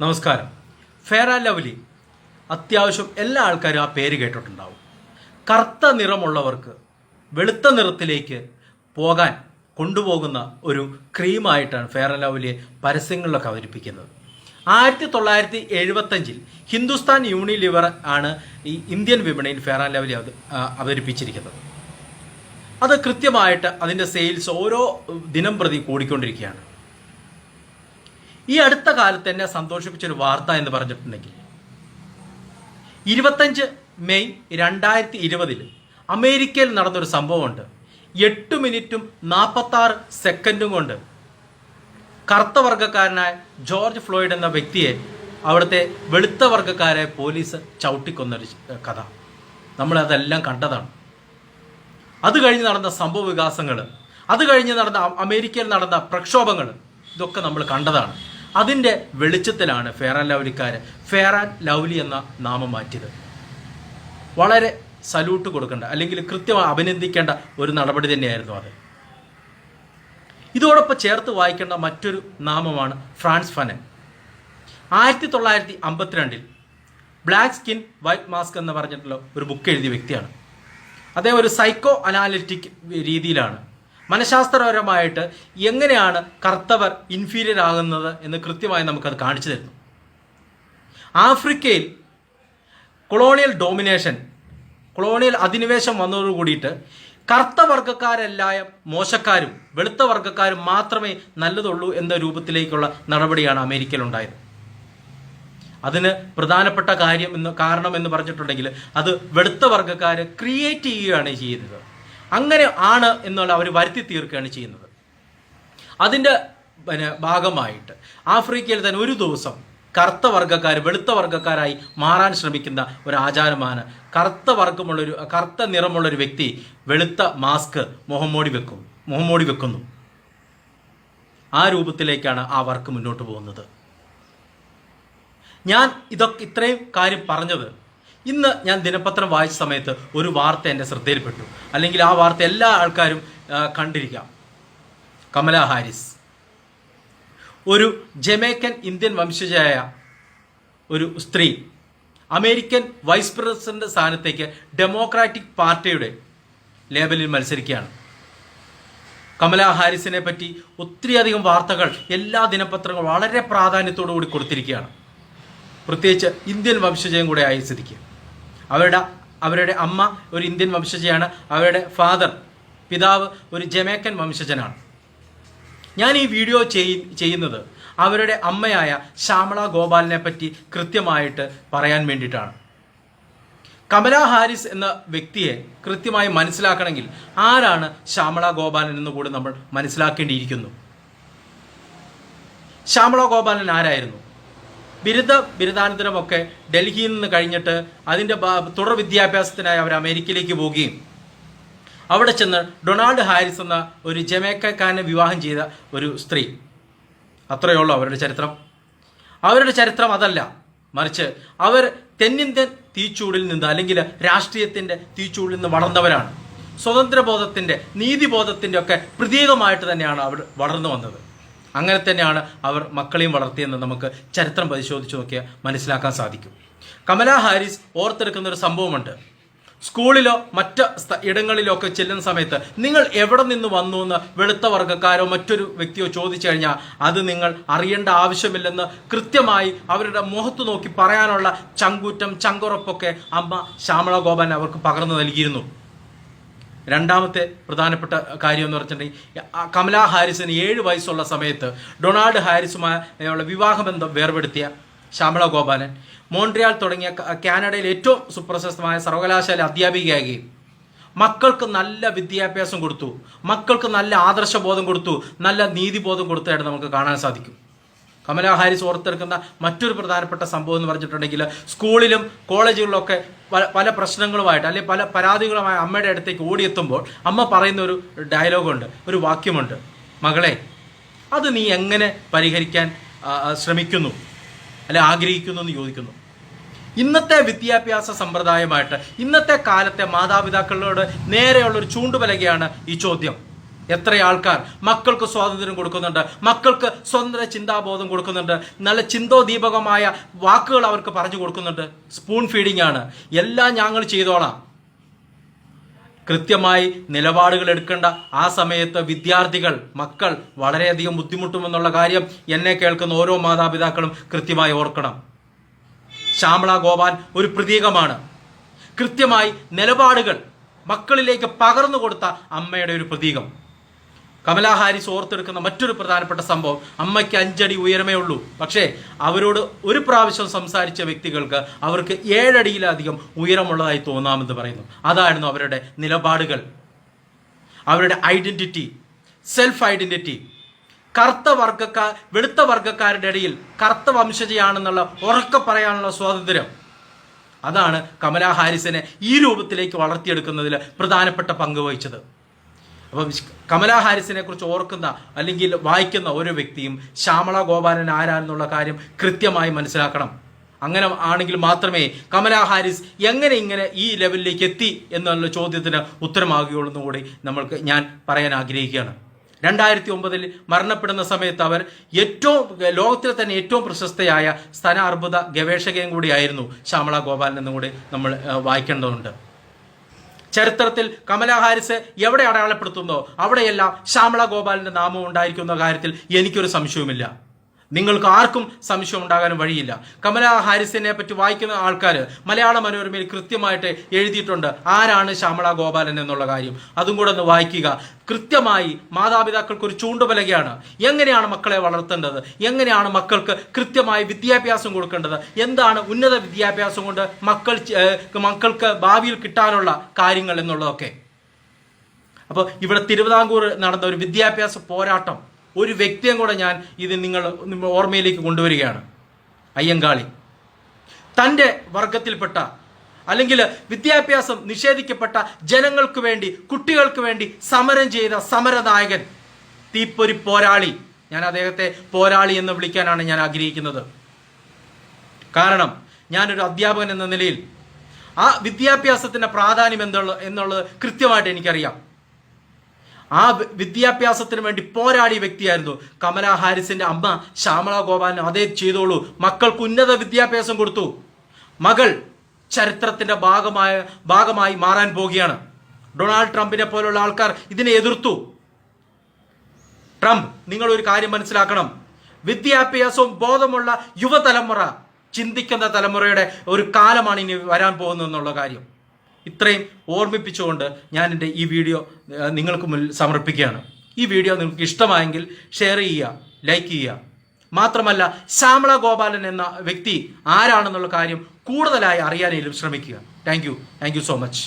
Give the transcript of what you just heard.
നമസ്കാരം. Fair and lovely അത്യാവശ്യം എല്ലാ ആൾക്കാരും ആ പേര് കേട്ടിട്ടുണ്ടാവും. കറുത്ത നിറമുള്ളവർക്ക് വെളുത്ത നിറത്തിലേക്ക് പോകാൻ കൊണ്ടുപോകുന്ന ഒരു ക്രീമായിട്ടാണ് ഫെയർ ആൻഡ് ലവ്ലിയെ പരസ്യങ്ങളിലൊക്കെ അവതരിപ്പിക്കുന്നത്. ആയിരത്തി തൊള്ളായിരത്തി എഴുപത്തഞ്ചിൽ ഹിന്ദുസ്ഥാൻ യൂണിലിവർ ആണ് ഈ ഇന്ത്യൻ വിപണിയിൽ ഫെയർ ആൻഡ് ലവ്ലി അവതരിപ്പിച്ചിരിക്കുന്നത്. അത് കൃത്യമായിട്ട് അതിന്റെ സെയിൽസ് ഓരോ ദിനം പ്രതി കൂടിക്കൊണ്ടിരിക്കുകയാണ്. ഈ അടുത്ത കാലത്ത് എന്നെ സന്തോഷിപ്പിച്ചൊരു വാർത്ത എന്ന് പറഞ്ഞിട്ടുണ്ടെങ്കിൽ ഇരുപത്തഞ്ച് മെയ് രണ്ടായിരത്തി ഇരുപതിൽ അമേരിക്കയിൽ നടന്നൊരു സംഭവമുണ്ട്. എട്ട് മിനിറ്റും നാൽപ്പത്താറ് സെക്കൻഡും കൊണ്ട് കറുത്ത വർഗക്കാരനായ ജോർജ് ഫ്ലോയിഡ് എന്ന വ്യക്തിയെ അവിടുത്തെ വെളുത്ത വർഗക്കാരെ പോലീസ് ചവിട്ടിക്കൊന്നൊരു കഥ. നമ്മളതെല്ലാം കണ്ടതാണ്. അത് കഴിഞ്ഞ് നടന്ന സംഭവ വികാസങ്ങൾ അത് കഴിഞ്ഞ് നടന്ന അമേരിക്കയിൽ നടന്ന പ്രക്ഷോഭങ്ങൾ ഇതൊക്കെ നമ്മൾ കണ്ടതാണ്. അതിന്റെ വെളിച്ചത്തിലാണ് ഫെയർ ആൻഡ് ലവ്ലിക്കാർ ഫെയർ ആൻഡ് ലവ്ലി എന്ന നാമം മാറ്റിയത്. വളരെ സല്യൂട്ട് കൊടുക്കേണ്ട അല്ലെങ്കിൽ കൃത്യമായി അഭിനന്ദിക്കേണ്ട ഒരു നടപടി തന്നെയായിരുന്നു അത്. ഇതോടൊപ്പം ചേർത്ത് വായിക്കേണ്ട മറ്റൊരു നാമമാണ് ഫ്രാൻസ് ഫനൻ. ആയിരത്തി തൊള്ളായിരത്തി അമ്പത്തിരണ്ടിൽ ബ്ലാക്ക് സ്കിൻ വൈറ്റ് മാസ്ക് എന്ന് പറഞ്ഞിട്ടുള്ള ഒരു ബുക്ക് എഴുതിയ വ്യക്തിയാണ്. അദ്ദേഹം ഒരു സൈക്കോ അനാലിറ്റിക് രീതിയിലാണ് മനഃശാസ്ത്രപരമായിട്ട് എങ്ങനെയാണ് കർത്തവർ ഇൻഫീരിയർ ആകുന്നത് എന്ന് കൃത്യമായി നമുക്കത് കാണിച്ചു തരുന്നു. ആഫ്രിക്കയിൽ കൊളോണിയൽ ഡോമിനേഷൻ കൊളോണിയൽ അധിനിവേശം വന്നതോടു കൂടിയിട്ട് കറുത്ത വർഗക്കാരെല്ലാം മോശക്കാരും വെളുത്ത വർഗക്കാരും മാത്രമേ നല്ലതുള്ളൂ എന്ന രൂപത്തിലേക്കുള്ള നടപടിയാണ് അമേരിക്കയിൽ ഉണ്ടായത് അതിന് പ്രധാനപ്പെട്ട കാര്യം എന്ന് കാരണം എന്ന് പറഞ്ഞിട്ടുണ്ടെങ്കിൽ അത് വെളുത്ത വർഗക്കാരെ ക്രിയേറ്റ് ചെയ്യുകയാണ് ചെയ്യുന്നത് അങ്ങനെ ആണ് എന്നുള്ള അവർ വരുത്തി തീർക്കുകയാണ് ചെയ്യുന്നത്. അതിന്റെ പിന്നെ ഭാഗമായിട്ട് ആഫ്രിക്കയിൽ തന്നെ ഒരു ദിവസം കറുത്ത വർഗക്കാർ വെളുത്ത വർഗക്കാരായി മാറാൻ ശ്രമിക്കുന്ന ഒരു ആചാരമാണ് കറുത്ത വർഗമുള്ളൊരു കറുത്ത നിറമുള്ളൊരു വ്യക്തി വെളുത്ത മാസ്ക് മുഹമ്മോടി വെക്കും മുഹമ്മോടി വെക്കുന്നു. ആ രൂപത്തിലേക്കാണ് ആ വർക്ക് മുന്നോട്ട് പോകുന്നത്. ഞാൻ ഇതൊക്കെ ഇത്രയും കാര്യം പറഞ്ഞത് ഇന്ന് ഞാൻ ദിനപത്രം വായിച്ച സമയത്ത് ഒരു വാർത്ത എന്റെ ശ്രദ്ധയിൽപ്പെട്ടു. അല്ലെങ്കിൽ ആ വാർത്ത എല്ലാ ആൾക്കാരും കണ്ടിരിക്കാം. കമല ഹാരിസ്. ഒരു ജമേക്കൻ ഇന്ത്യൻ വംശജയായ ഒരു സ്ത്രീ അമേരിക്കൻ വൈസ് പ്രസിഡന്റ് സ്ഥാനത്തേക്ക് ഡെമോക്രാറ്റിക് പാർട്ടിയുടെ ലേബലിൽ മത്സരിക്കുകയാണ്. കമല ഹാരിസിനെ പറ്റി ഒത്തിരിയധികം വാർത്തകൾ എല്ലാ ദിനപത്രങ്ങളും വളരെ പ്രാധാന്യത്തോടു കൂടി കൊടുത്തിരിക്കുകയാണ്. പ്രത്യേകിച്ച് ഇന്ത്യൻ വംശജയും കൂടെ ആയി സ്ഥിതിക്ക് അവരുടെ അവരുടെ അമ്മ ഒരു ഇന്ത്യൻ വംശജയാണ്. അവരുടെ ഫാദർ പിതാവ് ഒരു ജമേക്കൻ വംശജനാണ്. ഞാൻ ഈ വീഡിയോ ചെയ്- ചെയ്യുന്നത് അവരുടെ അമ്മയായ ശ്യാമള ഗോപാലിനെ പറ്റി കൃത്യമായിട്ട് പറയാൻ വേണ്ടിയിട്ടാണ്. കമല ഹാരിസ് എന്ന വ്യക്തിയെ കൃത്യമായി മനസ്സിലാക്കണമെങ്കിൽ ആരാണ് ശ്യാമള ഗോപാലൻ എന്ന് കൂടി നമ്മൾ മനസ്സിലാക്കേണ്ടിയിരിക്കുന്നു. ശ്യാമള ഗോപാലൻ ആരായിരുന്നു? ബിരുദ ബിരുദാനന്തരമൊക്കെ ഡൽഹിയിൽ നിന്ന് കഴിഞ്ഞിട്ട് അതിന്റെ തുടർ വിദ്യാഭ്യാസത്തിനായി അവർ അമേരിക്കയിലേക്ക് പോവുകയും. അവിടെ ചെന്ന് ഡൊണാൾഡ് ഹാരിസ് എന്ന ഒരു ജമൈക്കക്കാരനെ വിവാഹം ചെയ്ത ഒരു സ്ത്രീ. അത്രയേ ഉള്ളൂ അവരുടെ ചരിത്രം. അവരുടെ ചരിത്രം അതല്ല. മറിച്ച് അവർ തെന്നിന്ത്യൻ തീച്ചൂടിൽ നിന്ന് അല്ലെങ്കിൽ രാഷ്ട്രീയത്തിന്റെ തീച്ചൂടിൽ നിന്ന് വളർന്നവരാണ്. സ്വതന്ത്രബോധത്തിന്റെ നീതിബോധത്തിന്റെ ഒക്കെ പ്രതീകമായിട്ട് തന്നെയാണ് അവർ വളർന്നു വന്നത്. അങ്ങനെ തന്നെയാണ് അവർ മക്കളെയും വളർത്തിയെന്ന് നമുക്ക് ചരിത്രം പരിശോധിച്ച് നോക്കിയാൽ മനസ്സിലാക്കാൻ സാധിക്കും. കമല ഹാരിസ് ഓർത്തെടുക്കുന്ന ഒരു സംഭവമുണ്ട്. സ്കൂളിലോ മറ്റ് ഇടങ്ങളിലോ ഒക്കെ ചെല്ലുന്ന സമയത്ത് നിങ്ങൾ എവിടെ നിന്ന് വന്നു എന്ന് വെളുത്ത വർഗക്കാരോ മറ്റൊരു വ്യക്തിയോ ചോദിച്ചു കഴിഞ്ഞാൽ അത് നിങ്ങൾ അറിയേണ്ട ആവശ്യമില്ലെന്ന് കൃത്യമായി അവരുടെ മുഖത്ത് നോക്കി പറയാനുള്ള ചങ്കൂറ്റം ചങ്കുറപ്പൊക്കെ അമ്മ ശ്യാമള ഗോപാൻ അവർക്ക് പകർന്നു നൽകിയിരുന്നു. രണ്ടാമത്തെ പ്രധാനപ്പെട്ട കാര്യം എന്ന് പറഞ്ഞിട്ടുണ്ടെങ്കിൽ കമലാ ഹാരിസിന് ഏഴ് വയസ്സുള്ള സമയത്ത് ഡൊണാൾഡ് ഹാരിസുമായുള്ള വിവാഹബന്ധം വേർപെടുത്തിയ ശ്യാമള ഗോപാലൻ മോൺട്രിയാൽ തുടങ്ങിയ കാനഡയിൽ ഏറ്റവും സുപ്രശസ്തമായ സർവകലാശാല അധ്യാപികയാകുകയും മക്കൾക്ക് നല്ല വിദ്യാഭ്യാസം കൊടുത്തു മക്കൾക്ക് നല്ല ആദർശബോധം കൊടുത്തു നല്ല നീതിബോധം കൊടുത്തതായിട്ട് നമുക്ക് കാണാൻ സാധിക്കും. കമലാ ഹാരിസ് ഓർത്തെടുക്കുന്ന മറ്റൊരു പ്രധാനപ്പെട്ട സംഭവം എന്ന് പറഞ്ഞിട്ടുണ്ടെങ്കിൽ സ്കൂളിലും കോളേജുകളിലൊക്കെ പല പല പ്രശ്നങ്ങളുമായിട്ട് അല്ലെങ്കിൽ പല പരാതികളുമായി അമ്മയുടെ അടുത്തേക്ക് ഓടിയെത്തുമ്പോൾ അമ്മ പറയുന്ന ഒരു ഡയലോഗുണ്ട് ഒരു വാക്യമുണ്ട്. മകളെ അത് നീ എങ്ങനെ പരിഹരിക്കാൻ ശ്രമിക്കുന്നു? അല്ലെ ആഗ്രഹിക്കുന്നു എന്ന് ചോദിക്കുന്നു. ഇന്നത്തെ വിദ്യാഭ്യാസ സമ്പ്രദായമായിട്ട് ഇന്നത്തെ കാലത്തെ മാതാപിതാക്കളോട് നേരെയുള്ള ഒരു ചൂണ്ടുപലകയാണ് ഈ ചോദ്യം. എത്ര ആൾക്കാർ മക്കൾക്ക് സ്വാതന്ത്ര്യം കൊടുക്കുന്നുണ്ട് മക്കൾക്ക് സ്വതന്ത്ര ചിന്താബോധം കൊടുക്കുന്നുണ്ട് നല്ല ചിന്തോദീപകമായ വാക്കുകൾ അവർക്ക് പറഞ്ഞു കൊടുക്കുന്നുണ്ട്. സ്പൂൺ ഫീഡിംഗ് ആണ്. എല്ലാം ഞങ്ങൾ ചെയ്തോളാം. കൃത്യമായി നിലപാടുകൾ എടുക്കേണ്ട ആ സമയത്ത് വിദ്യാർത്ഥികൾ മക്കൾ വളരെയധികം ബുദ്ധിമുട്ടുമെന്നുള്ള കാര്യം എന്നെ കേൾക്കുന്ന ഓരോ മാതാപിതാക്കളും കൃത്യമായി ഓർക്കണം. ശ്യാമള ഗോപാൽ ഒരു പ്രതീകമാണ്. കൃത്യമായി നിലപാടുകൾ മക്കളിലേക്ക് പകർന്നു കൊടുത്ത അമ്മയുടെ ഒരു പ്രതീകം. കമലാ ഹാരിസ് ഓർത്തെടുക്കുന്ന മറ്റൊരു പ്രധാനപ്പെട്ട സംഭവം അമ്മയ്ക്ക് അഞ്ചടി ഉയരമേ ഉള്ളൂ. പക്ഷേ അവരോട് ഒരു പ്രാവശ്യം സംസാരിച്ച വ്യക്തികൾക്ക് അവർക്ക് ഏഴടിയിലധികം ഉയരമുള്ളതായി തോന്നാമെന്ന് പറയുന്നു. അതായിരുന്നു അവരുടെ നിലപാടുകൾ. അവരുടെ ഐഡന്റിറ്റി സെൽഫ് ഐഡന്റിറ്റി കറുത്ത വർഗക്കാർ വെളുത്ത വർഗക്കാരുടെ ഇടയിൽ കറുത്ത വംശജയാണെന്നുള്ള ഉറക്ക പറയാനുള്ള സ്വാതന്ത്ര്യം. അതാണ് കമലാ ഹാരിസിനെ ഈ രൂപത്തിലേക്ക് വളർത്തിയെടുക്കുന്നതിൽ പ്രധാനപ്പെട്ട പങ്ക് വഹിച്ചത്. അപ്പം കമലാ ഹാരിസിനെ കുറിച്ച് ഓർക്കുന്ന അല്ലെങ്കിൽ വായിക്കുന്ന ഓരോ വ്യക്തിയും ശ്യാമള ഗോപാലൻ ആരാണെന്നുള്ള കാര്യം കൃത്യമായി മനസ്സിലാക്കണം. അങ്ങനെ ആണെങ്കിൽ മാത്രമേ കമലാ ഹാരിസ് എങ്ങനെ ഇങ്ങനെ ഈ ലെവലിലേക്ക് എത്തി എന്നുള്ള ചോദ്യത്തിന് ഉത്തരമാകുകയുള്ളൂ എന്ന് കൂടി നമ്മൾക്ക് ഞാൻ പറയാൻ ആഗ്രഹിക്കുകയാണ്. രണ്ടായിരത്തി ഒമ്പതിൽ മരണപ്പെടുന്ന സമയത്ത് അവർ ഏറ്റവും ലോകത്തിലെ തന്നെ ഏറ്റവും പ്രശസ്തയായ സ്ഥാനാർബുദ ഗവേഷകയും കൂടിയായിരുന്നു ശ്യാമള ഗോപാലൻ എന്നും കൂടി നമ്മൾ വായിക്കേണ്ടതുണ്ട്. ചരിത്രത്തിൽ കമലാ ഹാരിസ് എവിടെ അടയാളപ്പെടുത്തുന്നോ അവിടെയെല്ലാം ശ്യാമള ഗോപാലിന്റെ നാമം ഉണ്ടായിരിക്കുന്ന കാര്യത്തിൽ എനിക്കൊരു സംശയവുമില്ല. നിങ്ങൾക്ക് ആർക്കും സംശയം ഉണ്ടാകാനും വഴിയില്ല. കമല ഹാരിസിനെ പറ്റി വായിക്കുന്ന ആൾക്കാർ മലയാള മനോരമയിൽ കൃത്യമായിട്ട് എഴുതിയിട്ടുണ്ട് ആരാണ് ശ്യാമള ഗോപാലൻ എന്നുള്ള കാര്യം. അതും കൂടെ ഒന്ന് വായിക്കുക. കൃത്യമായി മാതാപിതാക്കൾക്ക് ഒരു ചൂണ്ടുപലകയാണ്. എങ്ങനെയാണ് മക്കളെ വളർത്തേണ്ടത്? എങ്ങനെയാണ് മക്കൾക്ക് കൃത്യമായി വിദ്യാഭ്യാസം കൊടുക്കേണ്ടത്? എന്താണ് ഉന്നത വിദ്യാഭ്യാസം കൊണ്ട് മക്കൾ മക്കൾക്ക് ഭാവിയിൽ കിട്ടാനുള്ള കാര്യങ്ങൾ എന്നുള്ളതൊക്കെ. അപ്പോൾ ഇവിടെ തിരുവിതാംകൂർ നടന്ന ഒരു വിദ്യാഭ്യാസ പോരാട്ടം ഒരു വ്യക്തിയും കൂടെ ഞാൻ ഇത് നിങ്ങൾ ഓർമ്മയിലേക്ക് കൊണ്ടുവരികയാണ്. അയ്യങ്കാളി. തന്റെ വർഗത്തിൽപ്പെട്ട അല്ലെങ്കിൽ വിദ്യാഭ്യാസം നിഷേധിക്കപ്പെട്ട ജനങ്ങൾക്ക് വേണ്ടി കുട്ടികൾക്ക് വേണ്ടി സമരം ചെയ്ത സമരനായകൻ തീപ്പൊരി പോരാളി. ഞാൻ അദ്ദേഹത്തെ പോരാളി എന്ന് വിളിക്കാനാണ് ഞാൻ ആഗ്രഹിക്കുന്നത്. കാരണം ഞാനൊരു അധ്യാപകൻ എന്ന നിലയിൽ ആ വിദ്യാഭ്യാസത്തിന്റെ പ്രാധാന്യം എന്നുള്ള എന്നുള്ളത് കൃത്യമായിട്ട് എനിക്കറിയാം. ആ വിദ്യാഭ്യാസത്തിന് വേണ്ടി പോരാടിയ വ്യക്തിയായിരുന്നു കമലാ ഹാരിസിന്റെ അമ്മ ശ്യാമള ഗോപാലൻ അതേ ചെയ്തോളൂ. മക്കൾക്ക് ഉന്നത വിദ്യാഭ്യാസം കൊടുത്തു. മകൾ ചരിത്രത്തിന്റെ ഭാഗമായ ഭാഗമായി മാറാൻ പോവുകയാണ്. ഡൊണാൾഡ് ട്രംപിനെ പോലുള്ള ആൾക്കാർ ഇതിനെ എതിർത്തു. ട്രംപ് നിങ്ങൾ ഒരു കാര്യം മനസ്സിലാക്കണം. വിദ്യാഭ്യാസവും ബോധമുള്ള യുവതലമുറ ചിന്തിക്കുന്ന തലമുറയുടെ ഒരു കാലമാണ് ഇനി വരാൻ പോകുന്നത് എന്നുള്ള കാര്യം. ഇത്രയും ഓർമ്മിപ്പിച്ചുകൊണ്ട് ഞാൻ എന്റെ ഈ വീഡിയോ നിങ്ങൾക്ക് മുന്നിൽ സമർപ്പിക്കുകയാണ്. ഈ വീഡിയോ നിങ്ങൾക്ക് ഇഷ്ടമായെങ്കിൽ ഷെയർ ചെയ്യുക ലൈക്ക് ചെയ്യുക. മാത്രമല്ല ശ്യാമള ഗോപാലൻ എന്ന വ്യക്തി ആരാണെന്നുള്ള കാര്യം കൂടുതലായി അറിയാനേലും ശ്രമിക്കുക. Thank you thank you so much